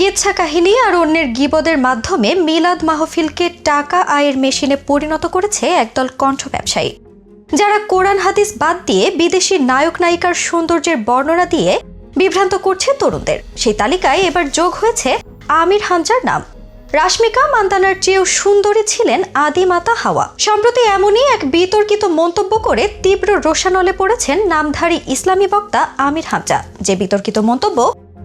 কেচ্ছা কাহিনী আর অন্যের গিবদের মাধ্যমে মিলাদ মাহফিলকে টাকা আয়ের মেশিনে পরিণত করেছে একদল কণ্ঠ ব্যবসায়ী। যারা কোরআন হাদিস বাদ দিয়ে বিদেশি নায়ক নায়িকার সৌন্দর্যের বর্ণনা দিয়ে বিভ্রান্ত করছে তরুণদের। সেই তালিকায় এবার যোগ হয়েছে আমির হামজার নাম। রাশমিকা মান্দানার চেয়েও সুন্দরী ছিলেন আদিমাতা হাওয়া। সম্প্রতি এমনই এক বিতর্কিত মন্তব্য করে তীব্র রোষানলে পড়েছেন নামধারী ইসলামী বক্তা আমির হামজা। যে বিতর্কিত মন্তব্য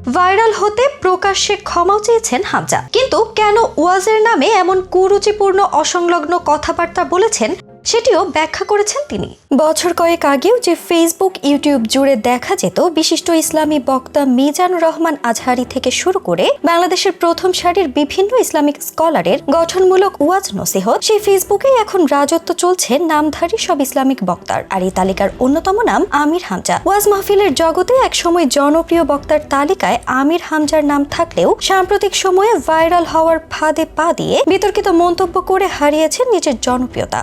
ভাইরাল হতে প্রকাশ্যে ক্ষমাও চেয়েছেন হামজা। কিন্তু কেন ওয়াজের নামে এমন কুরুচিপূর্ণ অসংলগ্ন কথাবার্তা বলেছেন সেটিও ব্যাখ্যা করেছেন তিনি। বছর কয়েক আগেও যে ফেসবুক ইউটিউব জুড়ে দেখা যেত, বিশিষ্ট ইসলামী বক্তা মিজানুর রহমান আজহারি থেকে শুরু করে বাংলাদেশের প্রথম সারির বিভিন্ন ইসলামিক স্কলারের গঠনমূলক ওয়াজ নসিহত, সেই ফেসবুকে এখন রাজত্ব চলছে নামধারী সব ইসলামিক বক্তার। আর এই তালিকার অন্যতম নাম আমির হামজা। ওয়াজ মাহফিলের জগতে একসময় জনপ্রিয় বক্তার তালিকায় আমির হামজার নাম থাকলেও সাম্প্রতিক সময়ে ভাইরাল হওয়ার ফাঁদে পা দিয়ে বিতর্কিত মন্তব্য করে হারিয়েছেন নিজের জনপ্রিয়তা।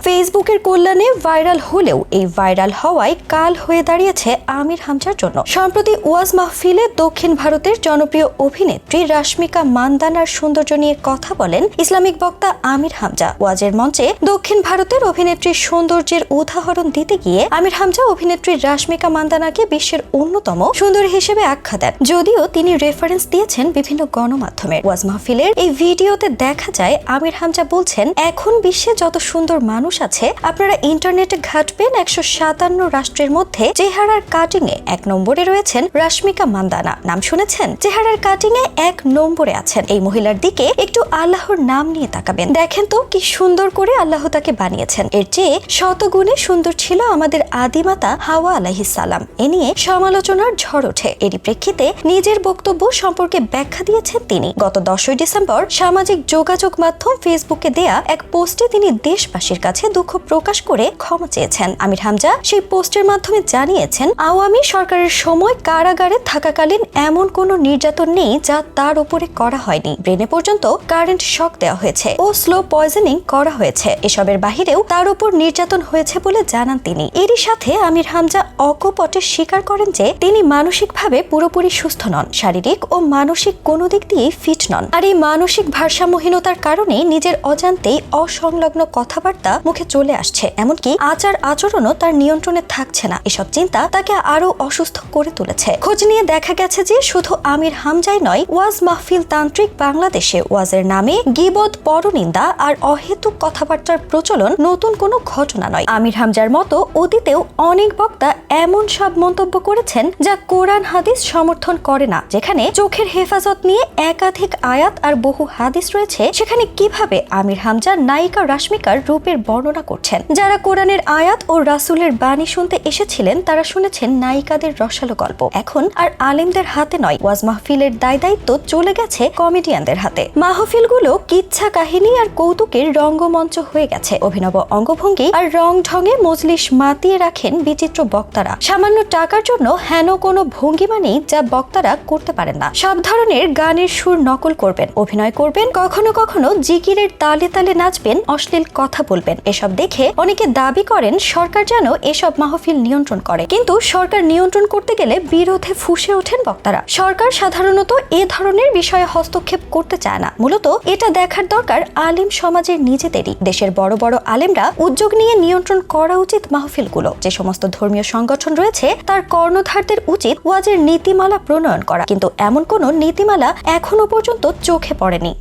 ফেসবুকের কল্যাণে ভাইরাল হলেও এই ভাইরাল হওয়ায় কাল হয়ে দাঁড়িয়েছে আমির হামজার জন্য। সম্প্রতি ওয়াজ মাহফিলে দক্ষিণ ভারতের জনপ্রিয় অভিনেত্রী রাশমিকা মান্দানার সৌন্দর্য নিয়ে কথা বলেন ইসলামিক বক্তা আমির হামজা। ওয়াজের মঞ্চে দক্ষিণ ভারতের অভিনেত্রীর সৌন্দর্যের উদাহরণ দিতে গিয়ে আমির হামজা অভিনেত্রী রাশমিকা মান্দানাকে বিশ্বের অন্যতম সুন্দরী হিসেবে আখ্যা দেন। যদিও তিনি রেফারেন্স দিয়েছেন বিভিন্ন গণমাধ্যমে ওয়াজ মাহফিলের এই ভিডিওতে দেখা যায়, আমির হামজা বলছেন, এখন বিশ্বে যত সুন্দর মানুষ আছে আপনারা ইন্টারনেটে ঘাটবেন একশো সাতান্ন রাষ্ট্রের মধ্যে। চেহারার কাটিং এ এক নম্বরে রয়েছেন রাশমিকা মান্দানা। নাম শুনেছেন? চেহারার কাটিং এ এক নম্বরে আছেন। এই মহিলার দিকে একটু আল্লাহর নাম নিয়ে তাকাবেন। দেখেন তো কি সুন্দর করে আল্লাহ তাকে বানিয়েছেন। এর চেয়ে শতগুণে সুন্দর ছিল আমাদের আদিমাতা হাওয়া আলাহিস সালাম। এ নিয়ে সমালোচনার ঝড় ওঠে। এরই প্রেক্ষিতে নিজের বক্তব্য সম্পর্কে ব্যাখ্যা দিয়েছেন তিনি। গত দশই ডিসেম্বর সামাজিক যোগাযোগ মাধ্যম ফেসবুকে দেয়া এক পোস্টে তিনি দেশবাসীর কাছে দুঃখ প্রকাশ করে ক্ষমা চেয়েছেন। আমির হামজা সেই পোস্টের মাধ্যমে জানিয়েছেন, আওয়ামী সরকারের সময় কারাগারে থাকাকালীন এমন কোনো নির্যাতন নেই যা তার উপরে করা হয়নি। ব্রেনে পর্যন্ত কারেন্ট শক দেওয়া হয়েছে ও স্লো পয়জনিং করা হয়েছে। এসবের বাহিরেও তার উপর নির্যাতন হয়েছে বলে জানান তিনি। এরই সাথে আমির হামজা অকপটে স্বীকার করেন যে তিনি মানসিকভাবে পুরোপুরি সুস্থ নন। শারীরিক ও মানসিক কোনো দিক দিয়েই ফিট নন। আর এই মানসিক ভারসাম্যহীনতার কারণে নিজের অজান্তেই অসংলগ্ন কথাবার্তা মুখে চলে আসছে। এমনকি আচার আচরণও তার নিয়ন্ত্রণে থাকছে না। এসব চিন্তা তাকে আরও অসুস্থ করে তুলেছে। খোঁজ নিয়ে দেখা গেছে যে শুধু আমির হামজাই নয়, ওয়াজ মাহফিল তান্ত্রিক বাংলাদেশে ওয়াজের নামে গিবদ পরনিন্দা আর অহেতুক কথাবার্তার প্রচলন নতুন কোনো ঘটনা নয়। আমির হামজার মতো অতীতেও অনেক বক্তা এমন সব মন্তব্য করেছেন যা কোরআন হাদিস সমর্থন করে না, যেখানে চোখের হেফাজত নিয়ে একাধিক আয়াত আর বহু হাদিস রয়েছে, সেখানে কীভাবে আমির হামজা নায়িকা রাশমিকার রূপের বর্ণনা করছেন যারা কোরআনের আয়াত ও রাসুলের বাণী শুনতে এসেছিলেন, তারা শুনেছেন নায়িকাদের রসালো গল্প। এখন আর আলেমদের হাতে নয়, ওয়াজ মাহফিলের দায় দায়িত্ব চলে গেছে কমেডিয়ানদের হাতে। মাহফিলগুলো কিচ্ছা কাহিনী আর কৌতুকের রঙ্গমঞ্চ হয়ে গেছে। অভিনব অঙ্গভঙ্গি আর রং ঢঙে মজলিস মাতিয়ে রাখেন বিচিত্র বক্তারা। সামান্য টাকার জন্য হেন কোনো ভঙ্গিমা নেই যা বক্তারা করতে পারেন না। সব ধরনের গানের সুর নকল করবেন, অভিনয় করবেন, কখনো কখনো জিকিরের তালে তালে নাচবেন, অশ্লীল কথা বলবেন। এসব দেখে অনেকে দাবি করেন সরকার যেন এসব মাহফিল নিয়ন্ত্রণ করে। কিন্তু সরকার নিয়ন্ত্রণ করতে গেলে বিরোধে ফুসে ওঠেন বক্তারা। সরকার সাধারণত এ ধরনের বিষয়ে হস্তক্ষেপ করতে চায় না। মূলত এটা দেখার দরকার আলিম সমাজের নিজেদেরই। দেশের বড় বড় আলেমরা উদ্যোগ নিয়ে নিয়ন্ত্রণ করা উচিত মাহফিলগুলো। যে সমস্ত ধর্মীয় সংগঠন রয়েছে, তার কর্ণধারদের উচিত ওয়াজের নীতিমালা প্রণয়ন করা। কিন্তু এমন কোনো নীতিমালা এখনও পর্যন্ত চোখে পড়েনি।